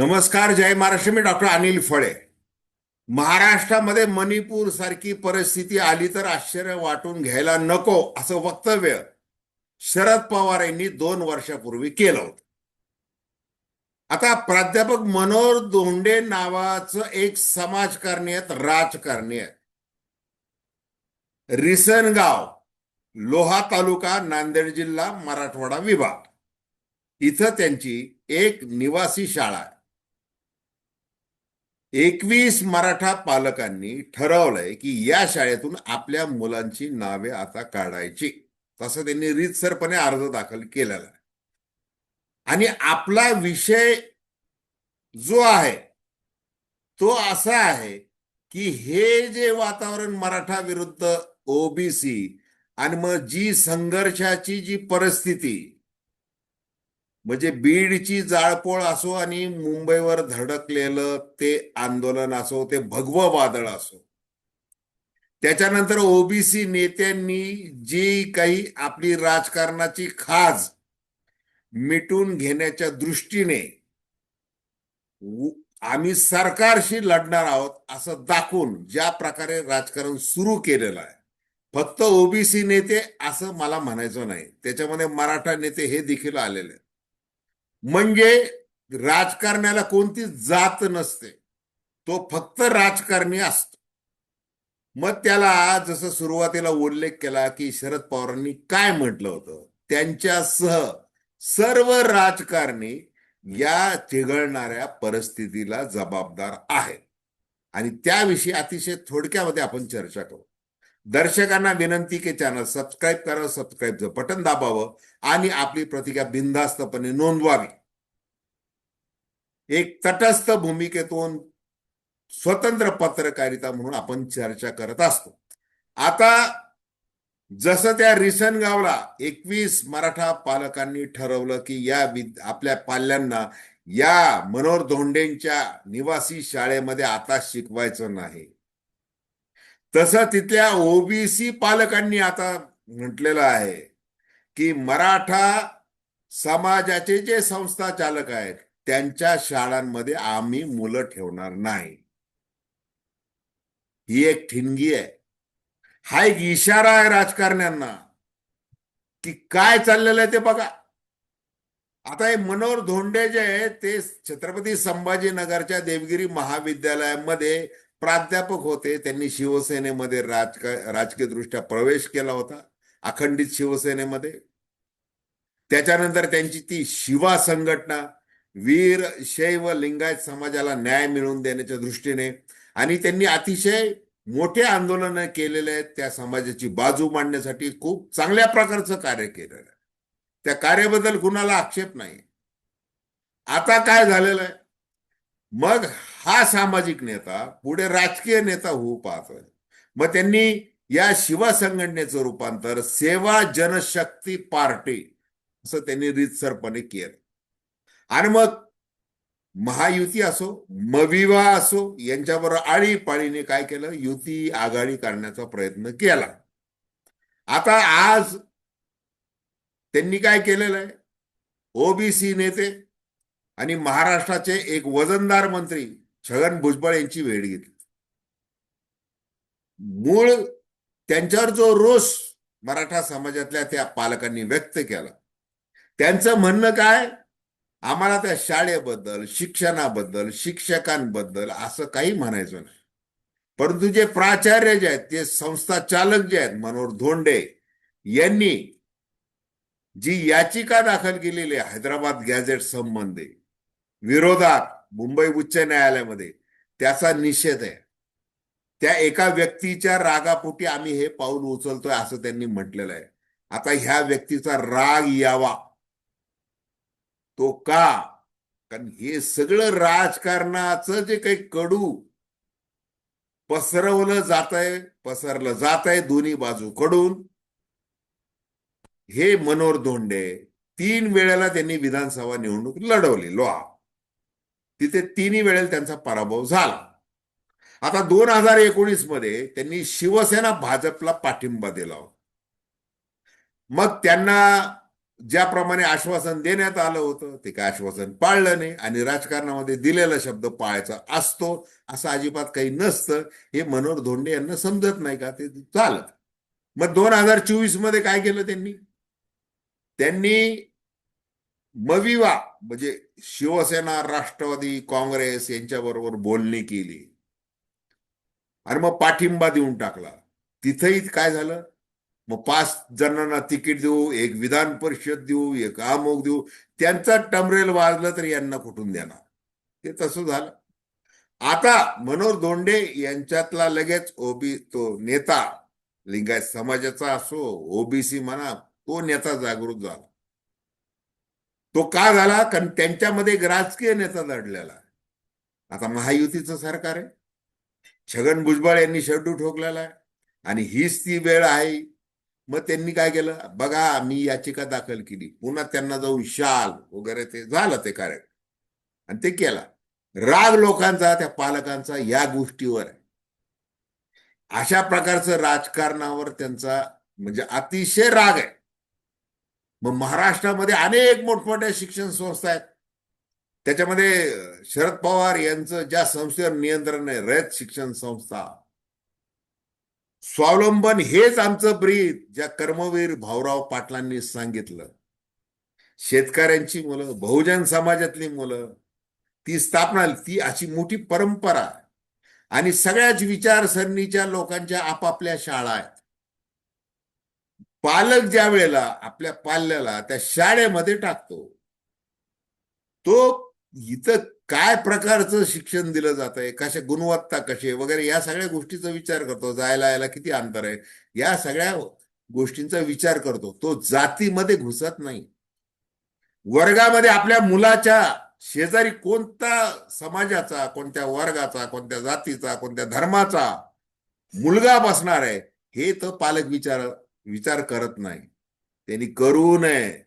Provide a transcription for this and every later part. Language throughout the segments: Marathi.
नमस्कार जय महाराष्ट्र. मी डॉक्टर अनिल फळे. महाराष्ट्रामध्ये मणिपूर सारखी परिस्थिती आली तर आश्चर्य वाटून घ्यायला नको असं वक्तव्य शरद पवार यांनी दोन वर्षापूर्वी केलं होतं. आता प्राध्यापक मनोहर धोंडे नावाचं एक समाजकारणी आहेत राजकारणी आहेत. रिसनगाव लोहा तालुका नांदेड जिल्हा मराठवाडा विभाग. इथं त्यांची एक निवासी शाळा आहे. एकवीस मराठा पालकांनी ठरवलंय की या शाळेतून आपल्या मुलांची नावे आता काढायची. तसं त्यांनी रीतसरपणे अर्ज दाखल केलेला. आहे आणि आपला विषय जो आहे तो असा आहे की हे जे वातावरण मराठा विरुद्ध ओबीसी आणि मग जी संघर्षाची जी परिस्थिती म्हणजे बीडची जाळपोळ असो आणि मुंबईवर धडकलेलं ते आंदोलन असो ते भगवं वादळ असो. त्याच्यानंतर ओबीसी नेत्यांनी जी काही आपली राजकारणाची खाज मिटून घेण्याच्या दृष्टीने आम्ही सरकारशी लढणार आहोत असं दाखवून ज्या प्रकारे राजकारण सुरू केलेलं आहे. फक्त ओबीसी नेते असं मला म्हणायचं नाही. त्याच्यामध्ये मराठा नेते हे देखील आलेले आहेत. म्हणजे राजकारण्याला कोणती जात नसते. तो फक्त राजकारणी असतो. मग त्याला जसं सुरुवातीला उल्लेख केला की शरद पवारांनी काय म्हटलं होतं? त्यांच्यासह सर्व राजकारणी या चिघळणाऱ्या परिस्थितीला जबाबदार आहेत. आणि त्याविषयी अतिशय थोडक्यामध्ये आपण चर्चा करू. दर्शकांना विनंती की चॅनल सबस्क्राईब करा सबस्क्राईबचं बटन दाबावं आणि आपली प्रतिक्रिया बिनधास्तपणे नोंदवावी. एक तटस्थ भूमिकेतून स्वतंत्र पत्रकारिता म्हणून आपण चर्चा करत असतो. आता जसं त्या रिसनगावला एकवीस मराठा पालकांनी ठरवलं की या विद आपल्या पाल्यांना या मनोहर धोंडेंच्या निवासी शाळेमध्ये आता शिकवायचं नाही. तसं तिथल्या ओबीसी पालकांनी आता म्हटलेलं आहे की मराठा समाजाचे जे संस्था चालक आहेत त्यांच्या शाळांमध्ये आम्ही मुलं ठेवणार नाही. ही एक ठिणगी आहे. हा एक इशारा आहे राजकारण्यांना की काय चाललेलं आहे ते बघा. आता हे मनोहर धोंडे जे आहे ते छत्रपती संभाजीनगरच्या देवगिरी महाविद्यालयामध्ये प्राध्यापक होते. त्यांनी शिवसेनेमध्ये राजक राजकीय दृष्ट्या प्रवेश केला होता. अखंडित शिवसेनेमध्ये. त्याच्यानंतर त्यांची ती शिवा संघटना वीर शैव लिंगायत समाजाला न्याय मिळवून देण्याच्या दृष्टीने आणि त्यांनी अतिशय मोठे आंदोलन केलेले आहेत. त्या समाजाची बाजू मांडण्यासाठी खूप चांगल्या प्रकारचं कार्य केलेलं आहे. त्या कार्याबद्दल कुणाला आक्षेप नाही. आता काय झालेलं आहे? मग हा सामाजिक नेता पुढे राजकीय नेता होऊ पाहतोय. मग त्यांनी या शिवा संघटनेचं रूपांतर सेवा जनशक्ती पार्टी असं त्यांनी रीतसरपणे केलं. आणि मग महायुती असो मविवा असो यांच्याबरोबर आळीपाळीने काय केलं? युती आघाडी करण्याचा प्रयत्न केला. आता आज त्यांनी काय केलेलं आहे? ओबीसी नेते आणि महाराष्ट्राचे एक वजनदार मंत्री छगन भुजबळ यांची भेट घेतली. मूळ त्यांच्यावर जो रोष मराठा समाजातल्या त्या पालकांनी व्यक्त केला. त्यांचं म्हणणं काय? आम्हाला त्या शाळेबद्दल शिक्षणाबद्दल शिक्षकांबद्दल असं काही म्हणायचं नाही. परंतु जे प्राचार्य जे आहेत ते संस्था चालक जे आहेत मनोहर धोंडे यांनी जी याचिका दाखल केलेली आहे हैदराबाद गॅझेट संबंधी विरोधात मुंबई उच्च न्यायालयामध्ये त्याचा निषेध आहे. त्या एका व्यक्तीच्या रागापोटी आम्ही हे पाऊल उचलतोय असं त्यांनी म्हटलेलं आहे. आता ह्या व्यक्तीचा राग यावा. तो का? कारण हे सगळं राजकारणाचं जे काही कडू पसरवलं जात आहे पसरलं जात आहे दोन्ही बाजूकडून हे मनोहर धोंडे तीन वेळेला त्यांनी विधानसभा निवडणूक लढवली. लोहा तिथे तिन्ही वेळेला त्यांचा पराभव झाला. आता दोन हजार एकोणीसमध्ये त्यांनी शिवसेना भाजपला पाठिंबा दिला मग त्यांना ज्याप्रमाणे आश्वासन देण्यात आलं होतं ते काय आश्वासन पाळलं नाही आणि राजकारणामध्ये दिलेला शब्द पाळायचा असतो असं अजिबात काही नसतं हे मनोहर धोंडे यांना समजत नाही का? ते चालत मग दोन हजार चोवीसमध्ये काय केलं त्यांनी? त्यांनी मविवा म्हणजे शिवसेना राष्ट्रवादी काँग्रेस यांच्याबरोबर बोलणी केली. आणि मग पाठिंबा देऊन टाकला. तिथेही काय झालं? मग पाच जणांना तिकीट देऊ एक विधान परिषद देऊ एक अमुक देऊ. त्यांचा टमरेल वाजलं तर यांना कुठून देणार? ते तसं झालं. आता मनोहर धोंडे यांच्यातला लगेच ओबी तो नेता लिंगायत समाजाचा असो ओबीसी म्हणा तो नेता जागृत झाला. तो का झाला? कारण त्यांच्यामध्ये एक राजकीय नेता दडलेला आहे. आता महायुतीचं सरकार आहे. छगन भुजबळ यांनी शेड्यू ठोकलेला आहे. आणि हीच ती वेळ आहे. मग त्यांनी काय केलं? बघा मी याचिका दाखल केली. पुन्हा त्यांना जाऊन शाल वगैरे ते झालं ते कार्य. आणि ते केला. राग लोकांचा त्या पालकांचा या गोष्टीवर आहे. अशा प्रकारचं राजकारणावर त्यांचा म्हणजे अतिशय राग आहे. मग महाराष्ट्रामध्ये अनेक मोठमोठ्या शिक्षण संस्था आहेत. त्याच्यामध्ये शरद पवार यांचं ज्या संस्थेवर नियंत्रण आहे रयत शिक्षण संस्था. स्वावलंबन हेच आमचं ब्रीद ज्या कर्मवीर भाऊराव पाटलांनी सांगितलं. शेतकऱ्यांची मुलं बहुजन समाजातली मुलं ती स्थापना ती अशी मोठी परंपरा आहे. आणि सगळ्याच विचारसरणीच्या लोकांच्या आपापल्या शाळा आहेत. पालक ज्या वेळेला आपल्या पाल्याला त्या शाळेमध्ये टाकतो तो इथं काय प्रकारचं शिक्षण दिलं जात आहे कशा गुणवत्ता कशी वगैरे या सगळ्या गोष्टीचा विचार करतो जायला यायला किती अंतर आहे या सगळ्या गोष्टींचा विचार करतो. तो जातीमध्ये घुसत नाही. वर्गामध्ये आपल्या मुलाच्या शेजारी कोणता समाजाचा कोणत्या वर्गाचा कोणत्या जातीचा कोणत्या धर्माचा मुलगा बसणार आहे हे तर पालक विचार विचार करत नाही. त्यांनी करू नये.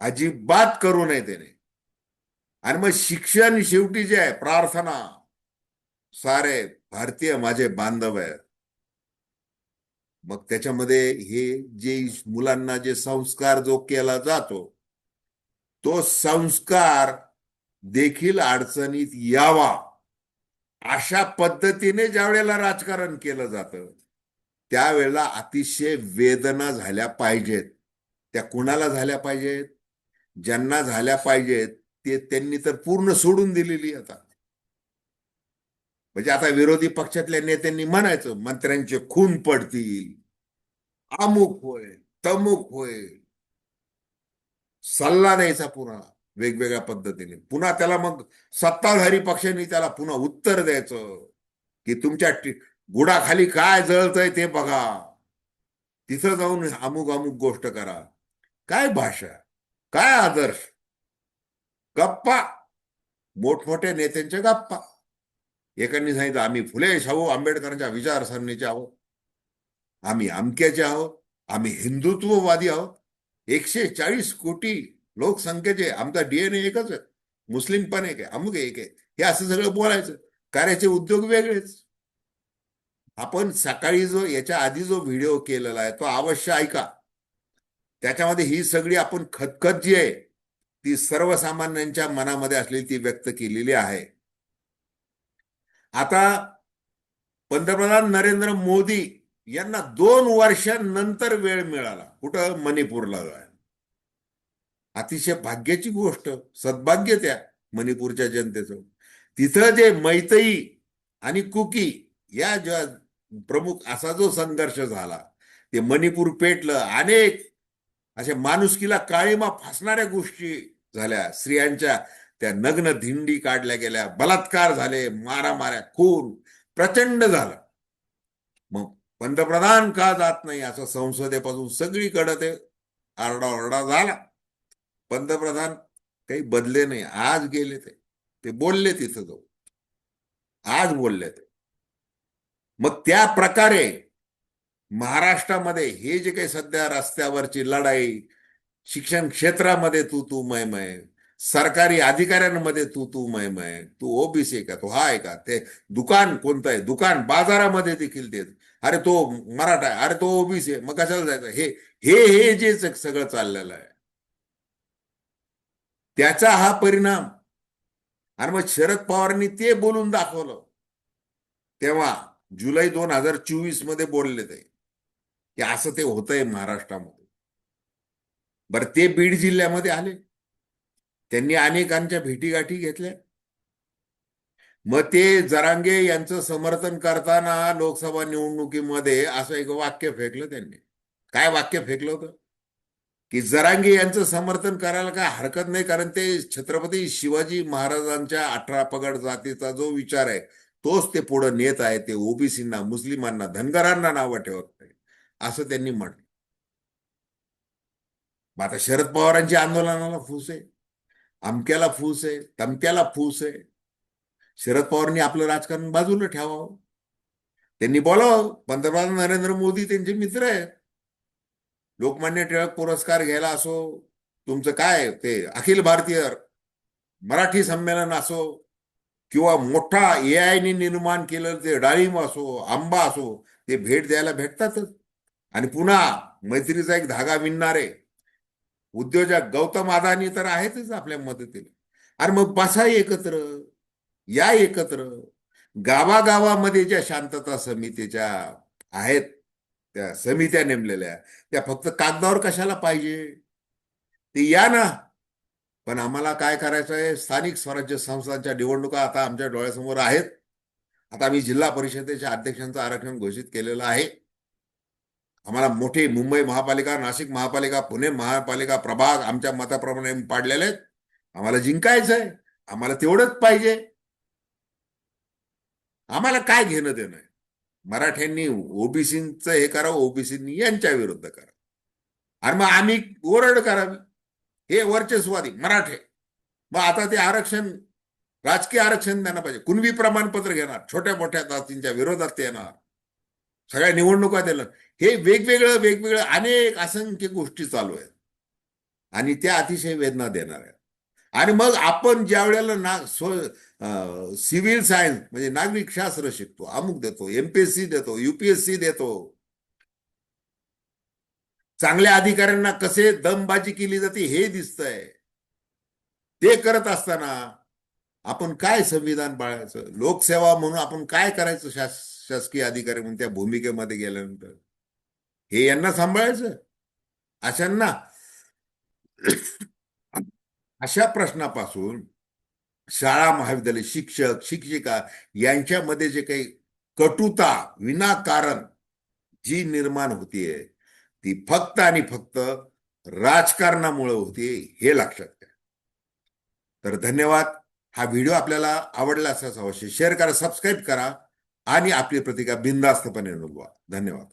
अजिबात करू नये त्याने. आणि मग शिक्षण शेवटी जे आहे प्रार्थना. सारे भारतीय माझे बांधव आहे मग त्याच्यामध्ये हे जे मुलांना जे संस्कार जो केला जातो तो संस्कार देखील अडचणीत यावा. अशा पद्धतीने ज्या वेळेला राजकारण केलं जातं त्यावेळेला अतिशय वेदना झाल्या पाहिजेत. त्या कुणाला झाल्या पाहिजेत? ज्यांना झाल्या पाहिजेत ते त्यांनी तर पूर्ण सोडून दिलेली आता. म्हणजे आता विरोधी पक्षातल्या नेत्यांनी म्हणायचं मंत्र्यांचे खून पडतील अमुक होय तमुक होय सल्ला द्यायचा पुन्हा वेगवेगळ्या पद्धतीने. पुन्हा त्याला मग सत्ताधारी पक्षांनी त्याला पुन्हा उत्तर द्यायचं की तुमच्या गुडाखाली काय जळतंय ते बघा. तिथं जाऊन अमुक अमुक गोष्ट करा. काय भाषा काय आदर्श? गप्पा. मोठमोठ्या नेत्यांच्या गप्पा. एकांनी सांगितलं आम्ही फुले शाहू आंबेडकरांच्या विचारसरणीचे आहोत. आम्ही अमक्याचे आहोत. आम्ही हिंदुत्ववादी आहोत. एकशे चाळीस कोटी लोकसंख्येचे आमचा डीएनए एकच आहे. मुस्लिम पण एक आहे अमुक एक आहे. हे असं सगळं बोलायचं. कार्याचे उद्योग वेगळेच. आपण सकाळी जो याच्या आधी जो व्हिडिओ केलेला आहे तो अवश्य ऐका. त्याच्यामध्ये ही सगळी आपण खतखत जी आहे ती सर्वसामान्यांच्या मनामध्ये असलेली ती व्यक्त केलेली आहे. आता पंतप्रधान नरेंद्र मोदी यांना दोन वर्षांनंतर वेळ मिळाला. कुठं? मणिपूरला अतिशय भाग्याची गोष्ट. सद्भाग्य त्या मणिपूरच्या जनतेचं. तिथं जे मैतई आणि कुकी या ज्या प्रमुख असा जो संघर्ष झाला ते मणिपूर पेटलं अनेक अशा माणुसकीला काळीमा फासणाऱ्या गोष्टी झाल्या. स्त्रियांच्या त्या नग्न धिंडी काढल्या गेल्या बलात्कार झाले मारामाऱ्या खून प्रचंड झालं. मग पंतप्रधान का जात नाही असं संसदेपासून सगळीकडे ते आरडाओरडा झाला. पंतप्रधान काही बदले नाही आज गेले ते. ते बोलले तिथं जाऊ आज बोलले ते. मग त्या प्रकारे महाराष्ट्रामध्ये हे जे काही सध्या रस्त्यावरची लढाई शिक्षण क्षेत्रामध्ये तू तू मय मय सरकारी अधिकाऱ्यांमध्ये तू तू मय मय तू ओबीसी का तो हा आहे का ते दुकान कोणतं आहे? दुकान बाजारामध्ये देखील ते अरे तो मराठा आहे अरे तो ओबीसी आहे मग कशाला जायचं? हे हे हे जे सगळं चाललेलं आहे. त्याचा हा परिणाम. आणि मग शरद पवारांनी ते बोलून दाखवलं. तेव्हा जुलै दोन हजार चोवीसमध्ये बोलले ते की असं ते होतंय महाराष्ट्रामध्ये. बरं ते बीड जिल्ह्यामध्ये आले. त्यांनी अनेकांच्या भेटीगाठी घेतल्या. मग ते जरांगे यांचं समर्थन करताना लोकसभा निवडणुकीमध्ये असं एक वाक्य फेकलं त्यांनी. काय वाक्य फेकलं होतं? की जरांगे यांचं समर्थन करायला काय हरकत नाही कारण ते छत्रपती शिवाजी महाराजांच्या अठरा पगड जातीचा जो विचार आहे तोच ते पुढे नेत आहे ते ओबीसींना मुस्लिमांना धनगरांना नावं ठेवत नाही असं त्यांनी म्हटलं. आता शरद पवारांच्या आंदोलनाला फूस आहे अमक्याला फूस आहे तमक्याला फूस आहे. शरद पवारांनी आपलं राजकारण बाजूला ठेवावं. त्यांनी बोलावं पंतप्रधान नरेंद्र मोदी त्यांचे मित्र आहेत. लोकमान्य टिळक पुरस्कार घ्यायला असो तुमचं काय ते अखिल भारतीय मराठी संमेलन असो किंवा मोठा ए आयने निर्माण केलं ते डाळिंब असो आंबा असो ते भेट द्यायला भेटतातच. आणि पुन्हा मैत्रीचा एक धागा विणणारे उद्योजक गौतम अदानी तर आहेतच आपल्या मदतीला. अरे मग बसा एकत्र या एकत्र गावागावामध्ये ज्या शांतता समितीच्या आहेत त्या समित्या नेमलेल्या त्या फक्त कागदावर कशाला पाहिजे? ते या ना. पण आम्हाला काय करायचं आहे स्थानिक स्वराज्य संस्थांच्या निवडणुका आता आमच्या डोळ्यासमोर आहेत. आता आम्ही जिल्हा परिषदेच्या अध्यक्षांचं आरक्षण घोषित केलेलं आहे. आम्हाला मोठी मुंबई महापालिका नाशिक महापालिका पुणे महापालिका प्रभाग आमच्या मताप्रमाणे पाडलेले आहेत. आम्हाला जिंकायचं आहे आम्हाला तेवढंच पाहिजे. आम्हाला काय घेणं देणं आहे? मराठ्यांनी ओबीसीचं हे करावं ओबीसींनी यांच्या विरुद्ध करा आणि मग आम्ही ओरड करावी. हे वर्चस्वादी मराठे. मग आता ते आरक्षण राजकीय आरक्षण द्यायला पाहिजे. कुणबी प्रमाणपत्र घेणार? छोट्या मोठ्या जातींच्या विरोधात ते येणार. सगळ्या निवडणुका देणार. हे वेगवेगळं वेगवेगळं अनेक असंख्य गोष्टी चालू आहेत. आणि त्या अतिशय वेदना देणार आहेत. आणि मग आपण ज्या वेळेला ना स्व सिव्हिल सायन्स म्हणजे नागरिक शास्त्र शिकतो अमुक देतो एमपीएससी देतो युपीएससी देतो चांगल्या अधिकाऱ्यांना कसे दमबाजी केली जाते हे दिसतंय. ते करत असताना आपण काय संविधान पाळायचं लोकसेवा म्हणून आपण काय करायचं शास शासकीय अधिकारी म्हणून त्या भूमिकेमध्ये गेल्यानंतर? हे यांना सांभाळायचं? अशांना अशा प्रश्नापासून शाळा महाविद्यालय शिक्षक शिक्षिका यांच्यामध्ये जे काही कटुता विनाकारण जी निर्माण होतीये ती फक्त आणि फक्त राजकारणामुळे होती हे लक्षात घ्या. तर धन्यवाद. हा व्हिडिओ आपल्याला आवडला असाच अवश्य शेअर करा सबस्क्राईब करा आणि आपली प्रतिका बिनधास्तपणे नोंदवा. धन्यवाद.